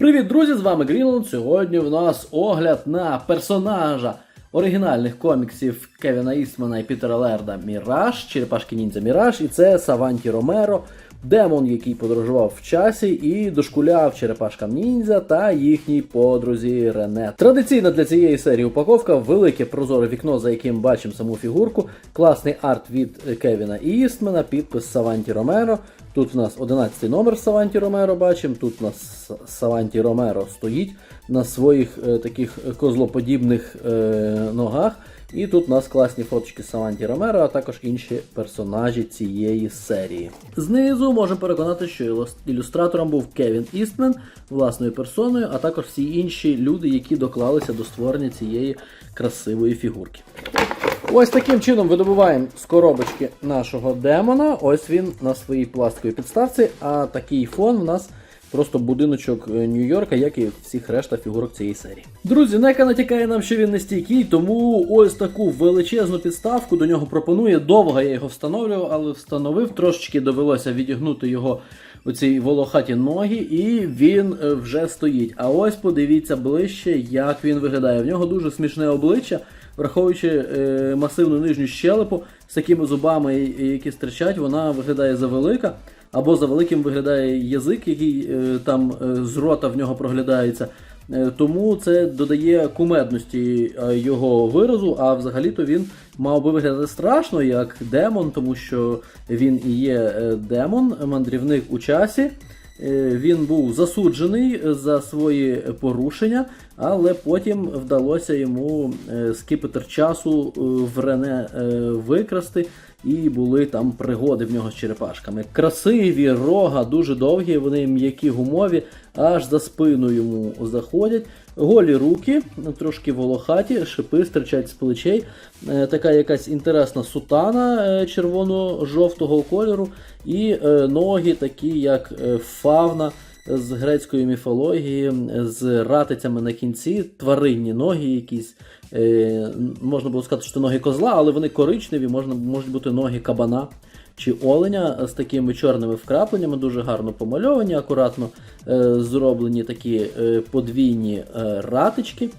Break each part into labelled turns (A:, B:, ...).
A: Привіт, друзі! З вами Грінланд. Сьогодні в нас огляд на персонажа оригінальних коміксів Кевіна Істмана і Пітера Лерда Міраж, Черепашки Ніндзя Міраж, і це Саванті Ромеро, демон, який подорожував в часі і дошкуляв черепашкам ніндзя та їхній подрузі Рене. Традиційна для цієї серії упаковка, велике прозоре вікно, за яким бачимо саму фігурку, класний арт від Кевіна Істмана, підпис Саванті Ромеро. Тут в нас 11 номер Саванті Ромеро бачимо. Тут у нас Саванті Ромеро стоїть на своїх е, таких козлоподібних е, ногах. І тут у нас класні фоточки Саванті Ромеро, а також інші персонажі цієї серії. Знизу можемо переконати, що ілюстратором був Кевін Істмен власною персоною, а також всі інші люди, які доклалися до створення цієї красивої фігурки. Ось таким чином видобуваємо з коробочки нашого демона. Ось він на своїй пластиковій підставці, а такий фон в нас просто будиночок е, Нью-Йорка, як і всіх решта фігурок цієї серії. Друзі, Нека натякає нам, що він не стійкий, тому ось таку величезну підставку до нього пропонує. Довго я його встановлював, але встановив, трошечки довелося відігнути його у цій волохаті ноги, і він е, вже стоїть. А ось подивіться ближче, як він виглядає. В нього дуже смішне обличчя враховуючи е, масивну нижню щелепу з такими зубами, які стирчать, вона виглядає завелика, або за великим виглядає язик, який е, там е, з рота в нього проглядається. Е, Тому це додає кумедності е, його виразу, а взагалі-то він мав би виглядати страшно як демон, тому що він і є е, демон, мандрівник у часі. Е, Він був засуджений за свої порушення, але потім вдалося йому скіпетр часу е, в Рене е, викрасти, і були там пригоди в нього з черепашками. Красиві рога, дуже довгі, вони м'які гумові, аж за спину йому заходять. Голі руки, трошки волохаті, шипи стирчать з плечей. Е, Така якась інтересна сутана е, червоно-жовтого кольору, і е, ноги такі, як фавна з грецької міфології, з ратицями на кінці, тваринні ноги якісь. Е, Можна було сказати, що це ноги козла, але вони коричневі, можна, можуть бути ноги кабана чи оленя з такими чорними вкрапленнями, дуже гарно помальовані, акуратно е, зроблені такі е, подвійні ратички.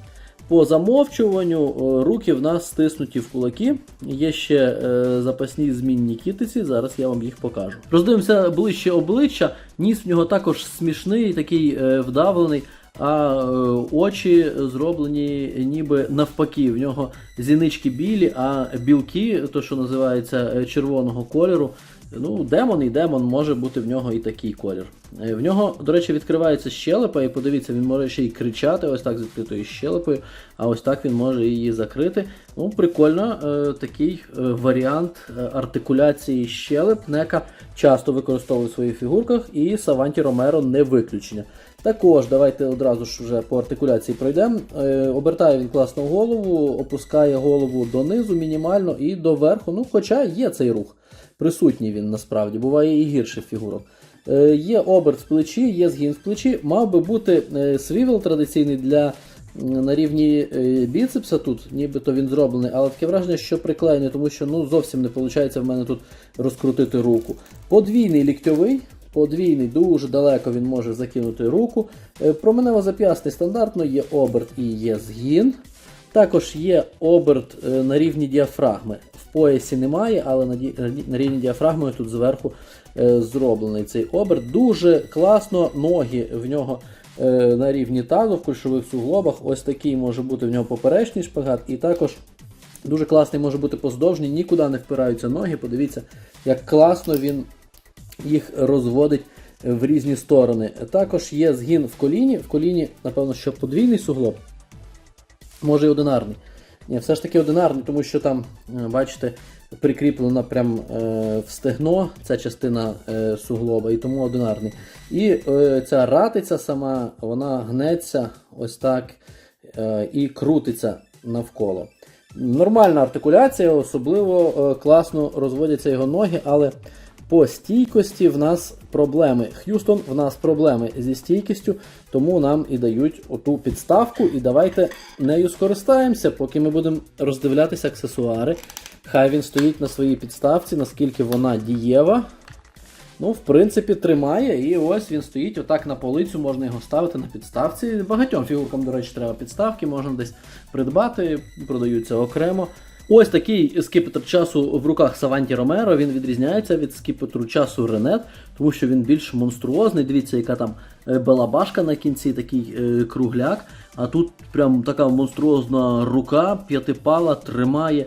A: По замовчуванню е, руки в нас стиснуті в кулаки. Є ще е, запасні змінні кітиці, зараз я вам їх покажу. Роздивимося ближче обличчя. Ніс в нього також смішний, такий е, вдавлений, а е, очі зроблені ніби навпаки. В нього зінички білі, а білки, то що називається е, червоного кольору. Ну, демон і демон може бути в нього і такий колір. Е, В нього, до речі, відкривається щелепа, і подивіться, він може ще й кричати, ось так з відкритою щелепою, а ось так він може її закрити. Ну, прикольно, такий варіант артикуляції щелеп. Нека часто використовує в своїх фігурках, і Саванті Ромеро не виключення. Також давайте одразу ж вже по артикуляції пройдемо. Е, обертає він класно голову, опускає голову донизу мінімально і доверху. Ну, хоча є цей рух. Присутній він насправді, буває і гірших фігурок. Е, є оберт в плечі, є згін в плечі. Мав би бути е, свівел традиційний для на рівні біцепса тут, нібито він зроблений, але таке враження, що приклеєний, тому що ну, зовсім не виходить в мене тут розкрутити руку. Подвійний ліктьовий. Подвійний, дуже далеко він може закинути руку. Е, Променево зап'ясний стандартно, є оберт і є згін. Також є оберт е, на рівні діафрагми. В поясі немає, але на, рівні діафрагми тут зверху е, зроблений цей оберт. Дуже класно, ноги в нього на рівні тазу, в кульшових суглобах. Ось такий може бути в нього поперечний шпагат, і також дуже класний може бути поздовжній, нікуди не впираються ноги. Подивіться, як класно він їх розводить в різні сторони. Також є згін в коліні. В коліні, напевно, що подвійний суглоб, може і одинарний. Ні, все ж таки одинарний, тому що там, е, бачите, прикріплено прям е, в стегно ця частина е, суглоба, і тому одинарний. І ця ратиця сама, вона гнеться ось так і крутиться навколо. Нормальна артикуляція, особливо класно розводяться його ноги, але по стійкості в нас проблеми. Х'юстон, в нас проблеми зі стійкістю, тому нам і дають оту підставку. І давайте нею скористаємося, поки ми будемо роздивлятися аксесуари. Хай він стоїть на своїй підставці, наскільки вона дієва. Ну, в принципі, тримає, і ось він стоїть отак на полицю, можна його ставити на підставці. Багатьом фігуркам, до речі, треба підставки, можна десь придбати, продаються окремо. Ось такий скіпетр часу в руках Саванті Ромеро. Він відрізняється від скіпетру часу Ренет, тому що він більш монструозний. Дивіться, яка там е, балабашка на кінці, такий е, кругляк. А тут прям така монструозна рука, п'ятипала, тримає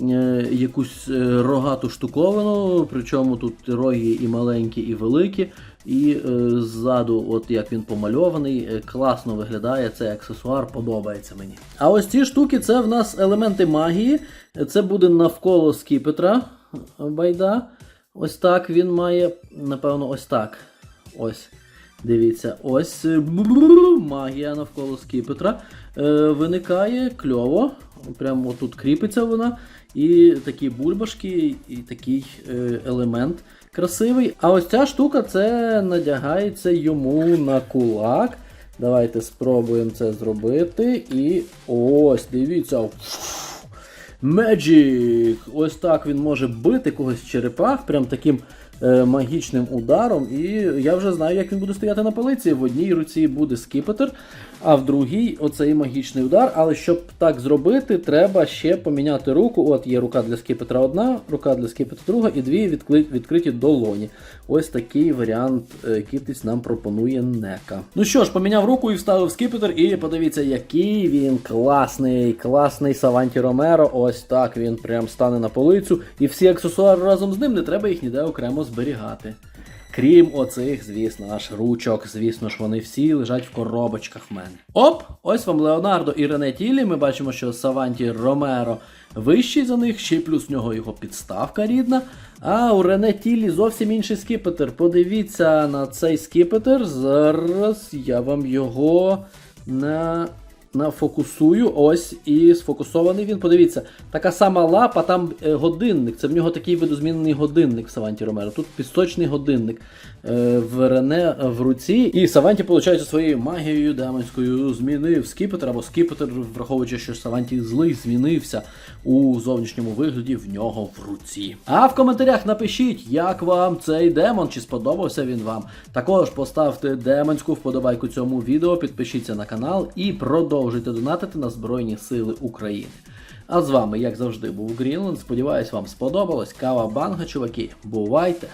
A: е, якусь рогату штуковину, причому тут роги і маленькі, і великі. І е, ззаду, от як він помальований, е, класно виглядає цей аксесуар, подобається мені. А ось ці штуки це в нас елементи магії. Це буде навколо скіпетра е, байда. Ось так він має, напевно, ось так. Ось. Дивіться, ось е, магія навколо скіпетра е, виникає кльово. Прямо отут кріпиться вона. І такі бульбашки, і такий е, елемент красивий. А ось ця штука це надягається йому на кулак. Давайте спробуємо це зробити. І ось, дивіться. Magic! Ось так він може бити когось черепах, прям таким магічним ударом. І я вже знаю, як він буде стояти на полиці. В одній руці буде скіпетр, а в другій оцей магічний удар. Але щоб так зробити, треба ще поміняти руку. От є рука для скіпетра одна, рука для скіпетра друга і дві відкриті долоні. Ось такий варіант е, нам пропонує Нека. Ну що ж, поміняв руку і вставив скіпетр, і подивіться, який він класний, класний Саванті Ромеро. Ось так він прям стане на полицю. І всі аксесуари разом з ним не треба їх ніде окремо зберігати. Крім оцих, звісно, аж ручок, звісно ж, вони всі лежать в коробочках в мене. Оп! Ось вам Леонардо і Рене Тілі. Ми бачимо, що Саванті Ромеро вищий за них, ще й плюс в нього його підставка рідна. А у Рене Тілі зовсім інший скіпетр. Подивіться на цей скіпетр. Зараз я вам його на. Нафокусую, ось і сфокусований він. Подивіться, така сама лапа, там е, годинник. Це в нього такий видозмінений годинник в Саванті Ромеро. Тут пісочний годинник е, в Рене в руці. І Саванті, виходить, своєю магією демонською змінив скіпетр, або скіпетр, враховуючи, що Саванті злий змінився у зовнішньому вигляді в нього в руці. А в коментарях напишіть, як вам цей демон, чи сподобався він вам. Також поставте демонську вподобайку цьому відео, підпишіться на канал і продовжуйте донатити на Збройні Сили України. А з вами, як завжди, був Грінленд. Сподіваюсь, вам сподобалось. Кава банга, чуваки. Бувайте!